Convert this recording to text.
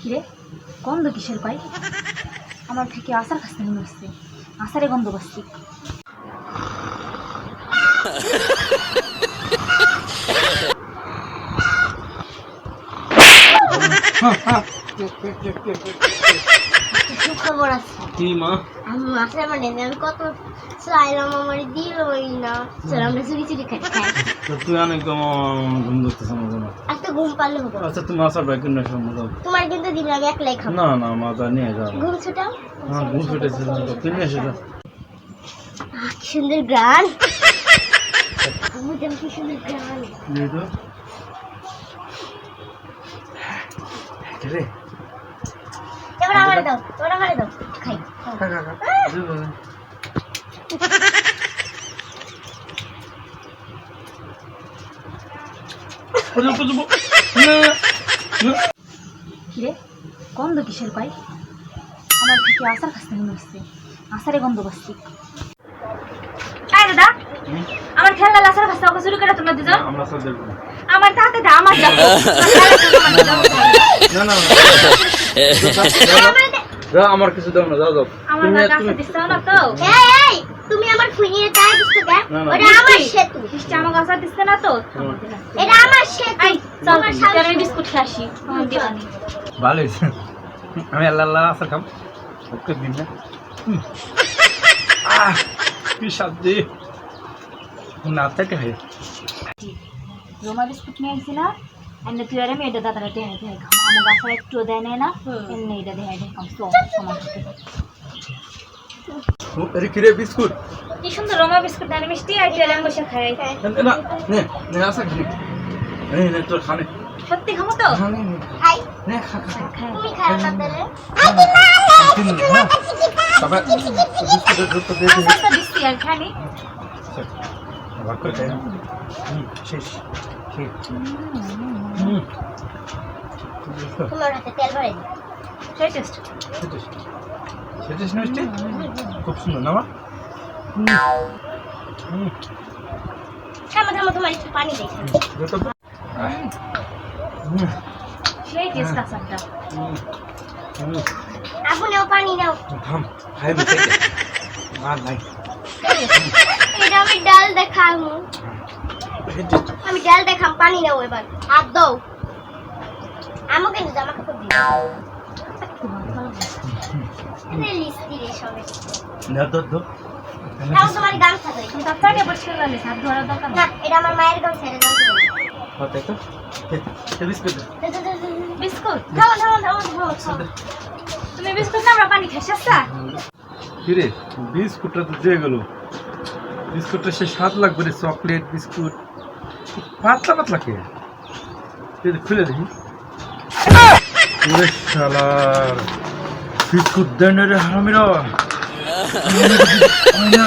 কিরে? গন্ধ কিসের পাই আমার থেকে আসার কাছ থেকে হচ্ছে আসারে গন্ধ পাচ্ছি। সুখবর আছে। কি মা? আমি মাসে মানে আমি কত চাইলাম আমার দিলই না। চল আমরা চুরি চুরি খাই খাই। তো তুই অনেক ঘুম ধরতেছ না কেন? একটা ঘুম পারলে হতো আচ্ছা তুমি আসার তোমার কিন্তু দিলে আমি একলাই খাব। না না মাথা নিয়ে যাও ঘুম ছুটাও? হ্যাঁ ঘুম ছুটেছে তো কিনে এসে যাও। সুন্দর গান। আমি যেন কি সুন্দর গান। নিয়ে তো রে এবার আমার দাও এবার আমার দাও খাই। খা খা খা। পুজো, পুজো। কিরে গন্ধ কিসের পাই আমার থেকে আসার কাছ মনে হচ্ছে আসারে গন্ধ আয় দাদা? আমার খেলনা আসার কাছ থেকে শুরু করে তোমরা দুজন? আমরা সব দেখব। আমার তাতে দা আমার যাব না না না। আমার কিছু দাও না যাও যাও। আমার তুমি কাছে তুমি। দিচ্ছ না তো? এই এই তুমি আমার খুঁড়িয়ে টাই দিছো না। ওটা আমার সেতু। মিষ্টি আমার কাছে দিচ্ছে না তো? এটা আমার সেতু। চল তোমার সামনে আমি বিস্কুট খাসি আমার দিবানি ভালো হয়েছে। আমি আল্লাহ আল্লাহ আসার খাম। ওকে দিন না। আহ, কি শান্তি। না থেকে হয় রোমা বিস্কুট নিয়ে আইছি না এনে তুই আর আমি এটা দাদারা টেনে টেনে খাম আমার বাসা একটু দেয় নেয় না এমনি এটা দেয় দেয় খাম তো। আরে কিরে বিস্কুট কি সুন্দর রোমা বিস্কুট আর মিষ্টি আর আমি বসে খাই না নে নে আসা খানি নে নে তোর খানে সত্যি খামো তো খানে খাই নে খা খা তুমি খাও তাহলে না তবে বিস্কুটের দুধ তো দিয়ে দিবি আচ্ছা দিচ্ছি আর খানি ভাগ করে খাই হুম শেষ শেষ হুম তোমার হাতে তেল ভরে দিই সেটিস সেটিস মিষ্টি খুব সুন্দর না থামো থামো তোমার একটু পানি হুম, সেই টেস্ট হুম, হুম। আপনিও পানি নাও। থাম খাই খাই আর নাই। এটা আমি ডাল দেখামু আমি ডাল দেখাম পানি নাও এবার। হাত দাও। আমও কিন্তু জামা কাপড় দিও। তুমি বিস্কুট। তুমি না আমরা পানি খাই সস্তা কিরে বিস্কুটটা তো দিয়ে গেল। বিস্কুটটা সে স্বাদ লাগবে রে চকলেট বিস্কুট। পাতলা পাতলা কে? খুলে দেখি। শালার বিস্কুট দেন রে হারামিরা। না।